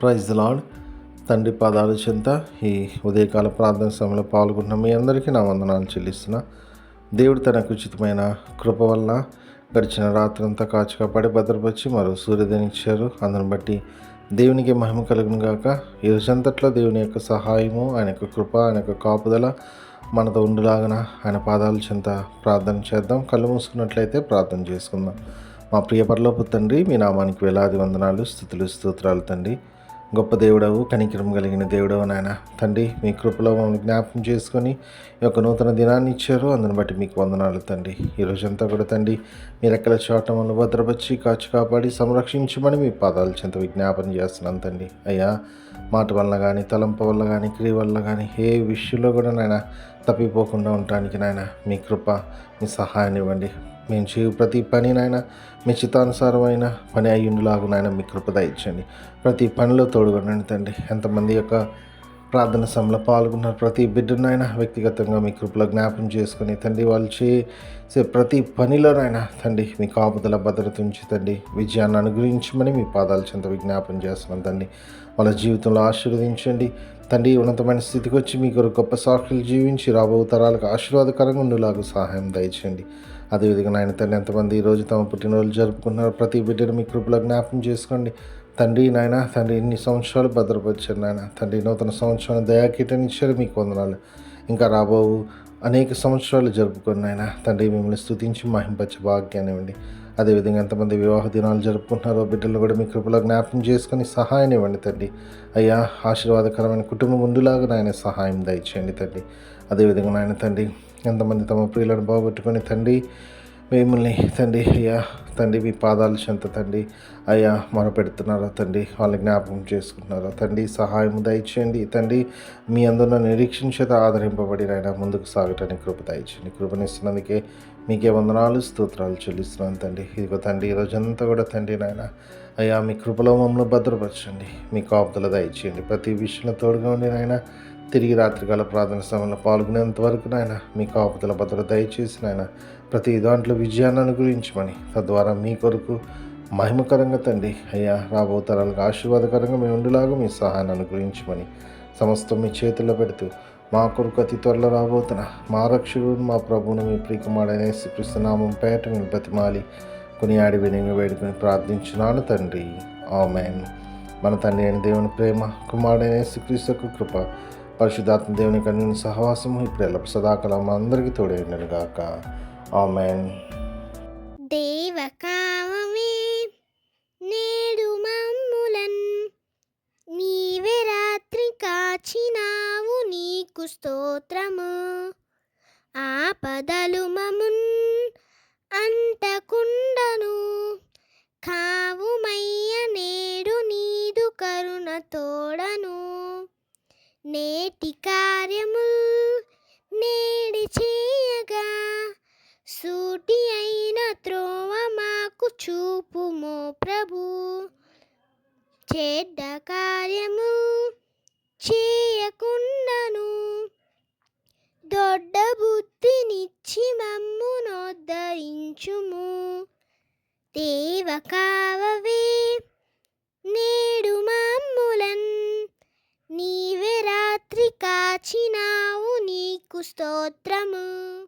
Praise lord తండ్రి పాదాల చెంత ఈ ఉదయకాల ప్రార్థన సమయంలో పాల్గొన్న మీ అందరికీ నా వందనాలు చెల్లిస్తున్నా. దేవుడు తనకు ఉచితమైన కృప వల్ల గడిచిన రాత్రంతా కాచి కాపాడి భద్రపరిచి మరో సూర్యోదయనిచ్చారు. అందును బట్టి దేవునికి మహిమ కలుగును గాక. ఈ రోజంతట్లో దేవుని యొక్క సహాయము ఆయన యొక్క కృప ఆయన యొక్క కాపుదల మనతో ఉండులాగన ఆయన పాదాల చెంత ప్రార్థన చేద్దాం. కళ్ళు మూసుకున్నట్లయితే ప్రార్థన చేసుకుందాం. మా ప్రియ పరలోపు తండ్రి మీ నామానికి వేలాది వందనాలు స్థుతులు స్తోత్రాలు తండ్రి. గొప్ప దేవుడవు కనికరం కలిగిన దేవుడవు నాయన. తండ్రి మీ కృపలో మమ్మల్ని జ్ఞాపకం చేసుకొని ఈ యొక్క నూతన దినాన్ని ఇచ్చారు. అందుని బట్టి మీకు వందనాలు తండ్రి. ఈ కూడా తండ్రి మీ రెక్కల చోట మమ్మల్ని భద్రపరిచి కాచి కాపాడి సంరక్షించమని మీ పాదాలు చెంత విజ్ఞాపన చేస్తున్నాను తండ్రి. అయ్యా మాట వల్ల కానీ తలంప వల్ల కానీ క్రియ వల్ల కానీ ఏ విషయంలో కూడా నాయన తప్పిపోకుండా ఉండటానికి నాయన మీ కృప మీ సహాయాన్ని ఇవ్వండి. మేము చేయు ప్రతి పని నాయన మీ చిత్తానుసారమైన పని అయ్యుండులాగా నాయన మీ కృపద ఇచ్చండి ప్రతి పనిలో తోడుగొనండి తండ్రి. ఎంతమంది యొక్క ప్రార్థన సమయంలో పాల్గొన్నారు ప్రతి బిడ్డనైనా వ్యక్తిగతంగా మీ కృపలో జ్ఞాపం చేసుకుని తండ్రి వాళ్ళు చేసే ప్రతి పనిలోనైనా తండ్రి మీ కాపుదల భద్రత ఉంచి తండ్రి విజయాన్ని అనుగ్రహించమని మీ పాదాల చెంత విజ్ఞాపం చేస్తున్నాం తండ్రి. వాళ్ళ జీవితంలో ఆశీర్వదించండి. తండ్రి ఉన్నతమైన స్థితికి వచ్చి మీ కొరకు గొప్ప సాక్షులు జీవించి రాబో తరాలకు ఆశీర్వాదకరంగా ఉండేలాగా సహాయం దయచేయండి. అదేవిధంగా నాయన తండ్రి ఎంతమంది ఈరోజు తమ పుట్టినరోజు జరుపుకున్నారు ప్రతి బిడ్డను మీ కృపలో జ్ఞాపం చేసుకోండి. తండ్రి నాయన తండ్రి ఇన్ని సంవత్సరాలు భద్రపరిచారు నాయన. తండ్రి నూతన సంవత్సరం దయాకీటనిచ్చారు మీకు వందనాలు. ఇంకా రాబోవు అనేక సంవత్సరాలు జరుపుకున్నాయన తండ్రి మిమ్మల్ని స్థుతించి మహింపచ్చే భాగ్యాన్ని ఇవ్వండి. అదేవిధంగా ఎంతమంది వివాహ దినాలు జరుపుకుంటున్నారో బిడ్డలు కూడా మీ కృపలో జ్ఞాపకం చేసుకొని సహాయం ఇవ్వండి తండ్రి అయ్యా ఆశీర్వాదకరమైన కుటుంబం ముందులాగా నాయన సహాయం దయచేయండి తండ్రి అదేవిధంగా నాయన తండ్రి ఎంతమంది తమ ప్రియులను బాగొట్టుకొని తండ్రి మిమ్మల్ని తండ్రి అయ్యా తండ్రి మీ పాదాలు చెంత తండ్రి అయ్యా మొరపెడుతున్నారా తండ్రి? వాళ్ళని జ్ఞాపకం చేసుకుంటున్నారా తండ్రి? సహాయం దయచేయండి తండ్రి. మీ అందున్న నిరీక్షణ చేత ఆదరింపబడి నాయన ముందుకు సాగటానికి కృప దయచేయండి. కృపనిస్తున్నందుకే మీకే వందనాలు స్తోత్రాలు చెల్లిస్తున్నాను తండ్రి. ఇదిగో తండ్రి ఈ రోజంతా కూడా తండ్రి నాయన అయ్యా మీ కృపలో మమ్మల్ని భద్రపరచండి. మీ కాపుదల దయచేయండి. ప్రతి విషయంలో తోడుగా ఉండి నాయన తిరిగి రాత్రికాల ప్రార్థన సమయంలో పాల్గొనేంత వరకు నాయన మీ కాపుదల భద్రత దయచేసి నాయన ప్రతి దాంట్లో విజయాన్ని అనుగ్రహించమని తద్వారా మీ కొరకు మహిమకరంగా తండ్రి అయ్యా రాబో తరాలకు ఆశీర్వాదకరంగా మేము ఉండేలాగా మీ సహాయాన్ని అనుగ్రహించమని సమస్తం మీ చేతుల్లో పెడుతూ మా కొరకు అతి త్వరలో రాబోతున్న మా రక్షకుడు మా ప్రభువును మీ ప్రియకుమారైన శ్రీకృష్ణనామం పేట మీ బతిమాలి కొనియాడి వినియోగ వేడుకొని ప్రార్థించున్నాను తండ్రి. ఆమెన్. మన తండ్రి అయిన దేవుని ప్రేమ కుమారుడైన శ్రీకృష్ణకు కృప పరిశుద్ధాత్మ దేవుని కన్ను సహవాసము ఇప్పుడు సదాకాలం అందరికీ తోడైండను గాక. ఆమెన్. నేడు మమ్ములన్. నీవే రాత్రి కాచినావు నీకు స్తోత్రము. ఆపదలు మమున్ అంటకుండా నేటి కార్యము నేడి చేయగా సూటి అయిన త్రోవ మాకు చూపుమో ప్రభు. చెడ్డ కార్యము చేయకుండాను దొడ్డ బుద్ధినిచ్చి మమ్ము నోద్ధరించుము. దేవ కావవే నేడు మమ్ములన్ నీ వచ్చినావు నీకు స్తోత్రము.